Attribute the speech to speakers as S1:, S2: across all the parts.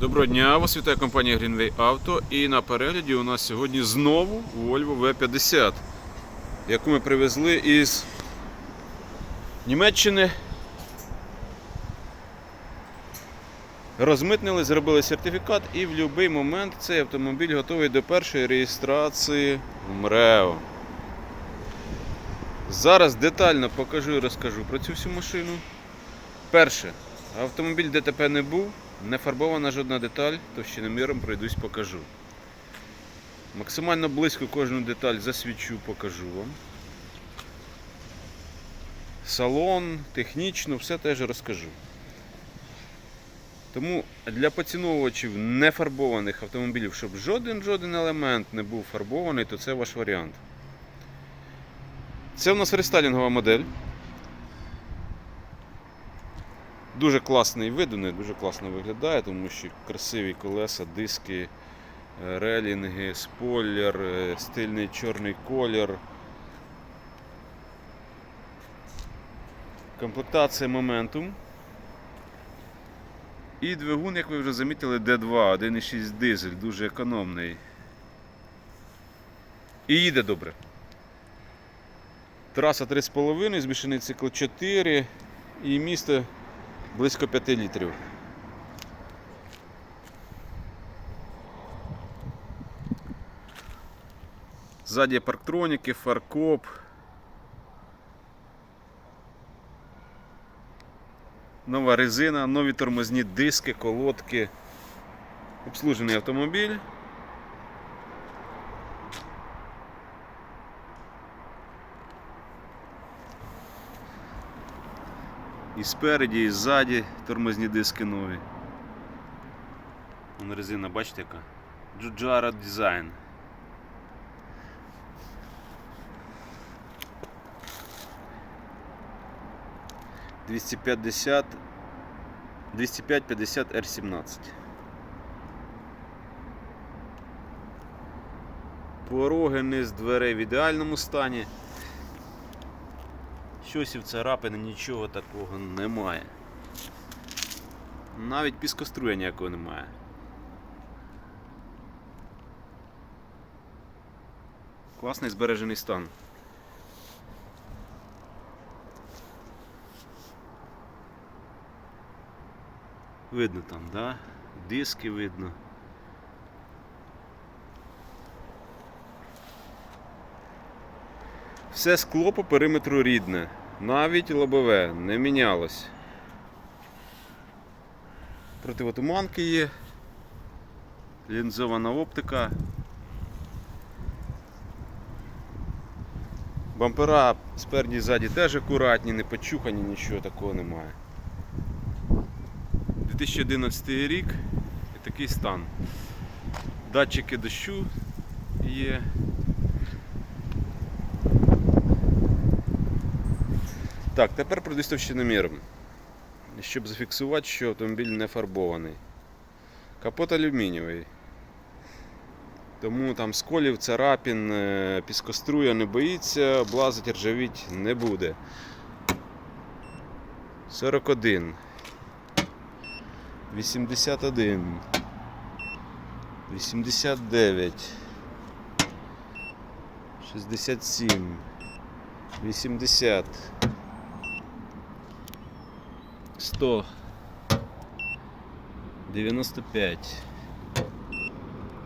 S1: Доброго дня, вас вітає компанія Greenway Auto і на перегляді у нас сьогодні знову Volvo V50, яку ми привезли із Німеччини. Розмитнили, зробили сертифікат і в будь-який момент цей автомобіль готовий до першої реєстрації в МРЕО. Зараз детально покажу і розкажу про цю всю машину. Перше, автомобіль ДТП не був, не фарбована жодна деталь, товщиноміром пройдусь покажу. Максимально близько кожну деталь засвічу, покажу вам. Салон, технічно, все теж розкажу. Тому для поціновувачів нефарбованих автомобілів, щоб жоден жоден елемент не був фарбований, то це ваш варіант. Це у нас рестайлінгова модель. Дуже класний вид, виданий, дуже класно виглядає, тому що красиві колеса, диски, е, релінги, спойлер, е, стильний чорний колір. Комплектація Momentum. І двигун, як ви вже замітили, D2, 1,6 дизель, дуже економний. І їде добре. Траса 3,5, змішаний цикл 4 і місто близько 5 літрів. Ззаді парктроніки, фаркоп. Нова резина, нові тормозні диски, колодки. Обслужений автомобіль. І спереді, і ззаді тормозні диски нові. Вон резина, бачите яка? Джуджара дизайн. Двісті п'ятдесят 205-50 R17. Пороги низ дверей в ідеальному стані. Щось і в царапини нічого такого немає. Навіть піскоструя ніякого немає. Класний збережений стан. Видно там, да? Диски видно. Все скло по периметру рідне, навіть лобове не мінялось. Противотуманки є, лінзована оптика. Бампера спереді і ззаді теж акуратні, не почухані, нічого такого немає. 2011 рік і такий стан. Датчики дощу є. Так, тепер пройдусь товщиноміром, щоб зафіксувати, що автомобіль не фарбований. Капот алюмінієвий. Тому там сколів, царапін, е, піскоструя не боїться, облазить, ржавіть не буде. 41. 81. 89. 67. 80. 100. 95.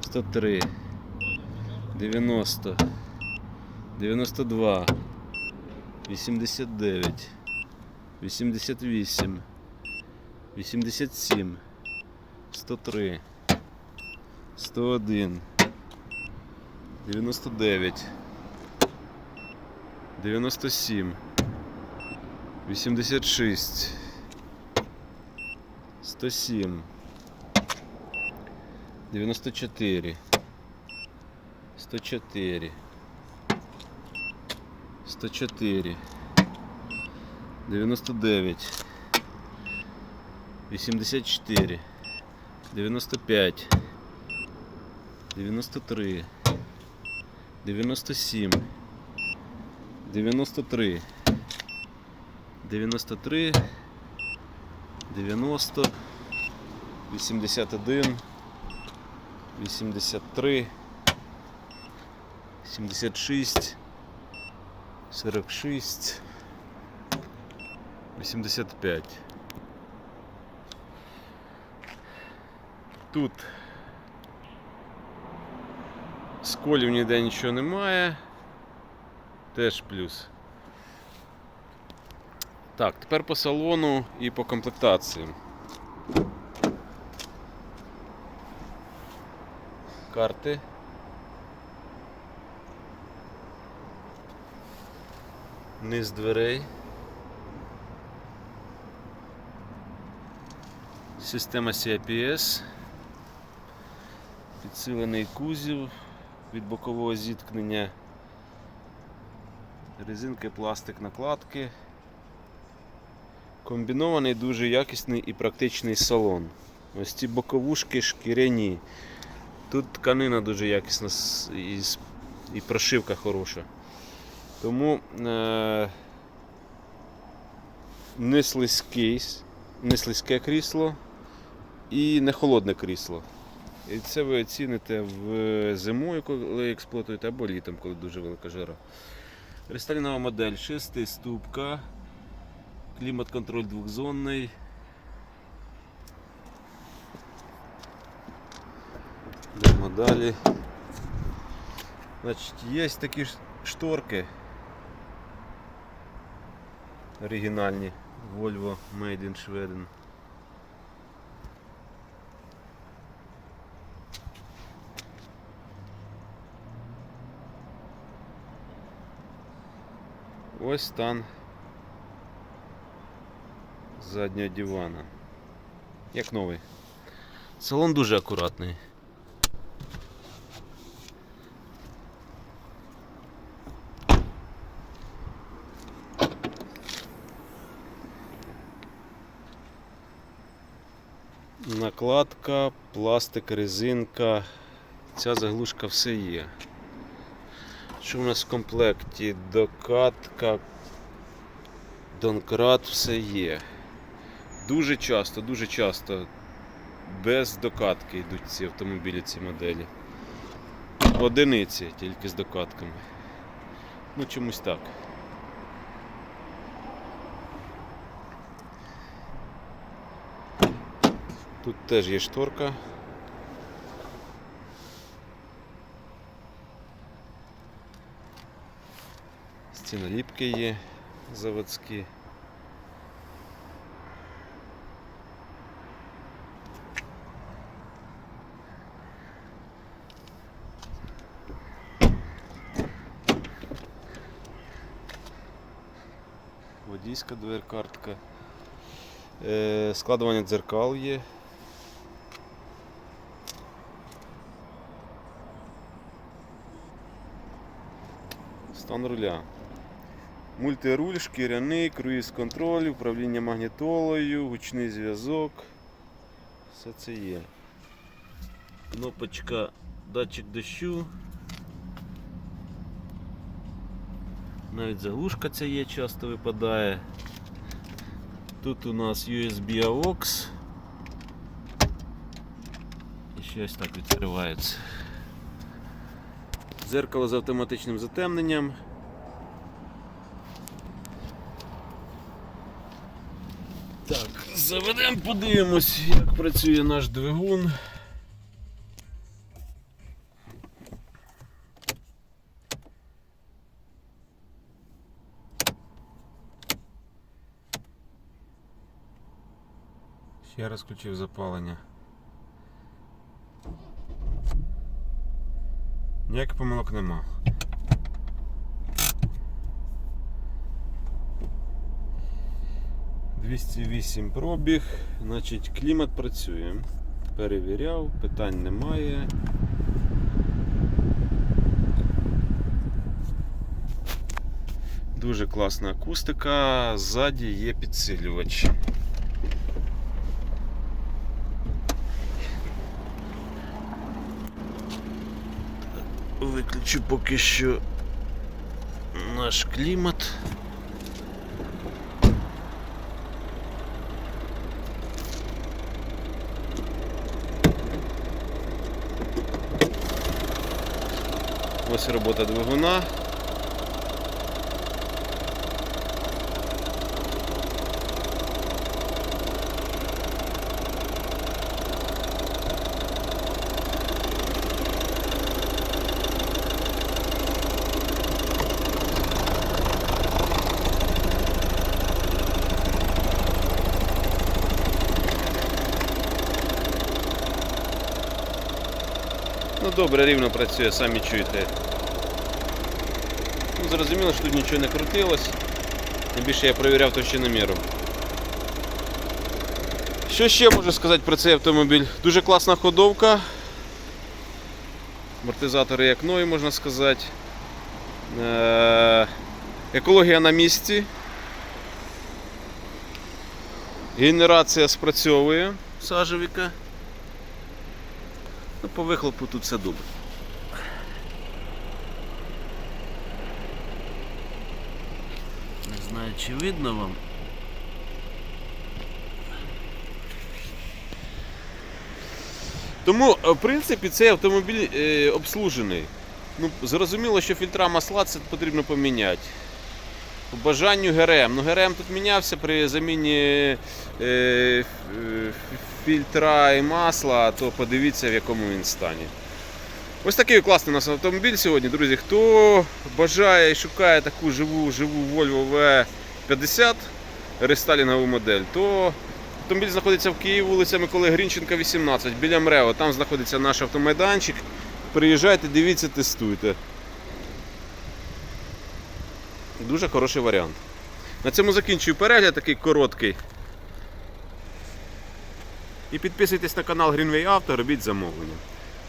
S1: 103. 90. 92. 89. 88. 87. 103. 101. 99. 97. 86. 107. 94. 104. 104. 99. 84. 95. 93. 97. 93. 93. 90. 81, 83, 76, 46, 85. Тут сколів ніде нічого немає. Теж плюс. Так, тепер по салону і по комплектації. Карти. Низ дверей. Система CIPS. Підсилений кузів від бокового зіткнення. Резинки, пластик, накладки. Комбінований дуже якісний і практичний салон. Ось ці боковушки шкіряні. Тут тканина дуже якісна і, і прошивка хороша. Тому е- не, слизький, не слизьке крісло і не холодне крісло. І це ви оціните в зимою, коли експлуатуєте, або літом, коли дуже велика жара. Рестайлінова модель 6 ступка, клімат-контроль двохзонний. Далі. Значить, є такі шторки оригінальні Volvo Made in Sweden. Ось стан заднього дивана. Як новий. Салон дуже акуратний. Накладка, пластик, резинка. Ця заглушка все є. Що у нас в комплекті? Докатка, донкрат, все є. Дуже часто, дуже часто без докатки йдуть ці автомобілі, ці моделі. Одиниці тільки з докатками. Ну чомусь так. Тут теж є шторка. Стіноліпки є заводські. Водійська дверкартка. Е, складування дзеркал є. Стан руля. Мультируль, шкіряний, круїз-контроль, управління магнітолою, гучний зв'язок. Все це є. Кнопочка датчик дощу. Навіть заглушка ця є, часто випадає. Тут у нас USB AUX. І ще ось так відкривається. Зеркало з автоматичним затемненням. Так, заведемо, подивимось, як працює наш двигун. Ще раз включив запалення. Ніяких помилок нема. «208 пробіг, значить клімат працює. Перевіряв, питань немає. Дуже класна акустика, ззаді є підсилювач. виключу поки що наш клімат. Ось робота двигуна. Добре, рівно працює, самі чуєте. Ну, зрозуміло, що тут нічого не крутилось. Тим більше я перевіряв товщиноміром. Що ще можу сказати про цей автомобіль? Дуже класна ходовка. Амортизатори як нові, можна сказати. Е, Екологія на місці. Генерація спрацьовує сажевіка. Ну, по вихлопу тут все добре.
S2: Не знаю, чи видно вам.
S1: Тому, е, в принципі, цей автомобіль е, обслужений. Ну, зрозуміло, що фільтра масла це потрібно поміняти. По бажанню ГРМ. Ну, ГРМ тут мінявся при заміні е, фільтра і масла, то подивіться, в якому він стані. Ось такий класний у нас автомобіль сьогодні, друзі. Хто бажає і шукає таку живу, живу Volvo V50 рестайлінгову модель, то Автомобіль знаходиться в Києві, вулиця Миколи Грінченка, 18, біля МРЕО. Там знаходиться наш автомайданчик. Приїжджайте, дивіться, тестуйте. Дуже хороший варіант. На цьому закінчую перегляд, такий короткий. І підписуйтесь на канал Greenway Auto, робіть замовлення.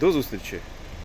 S1: До зустрічі!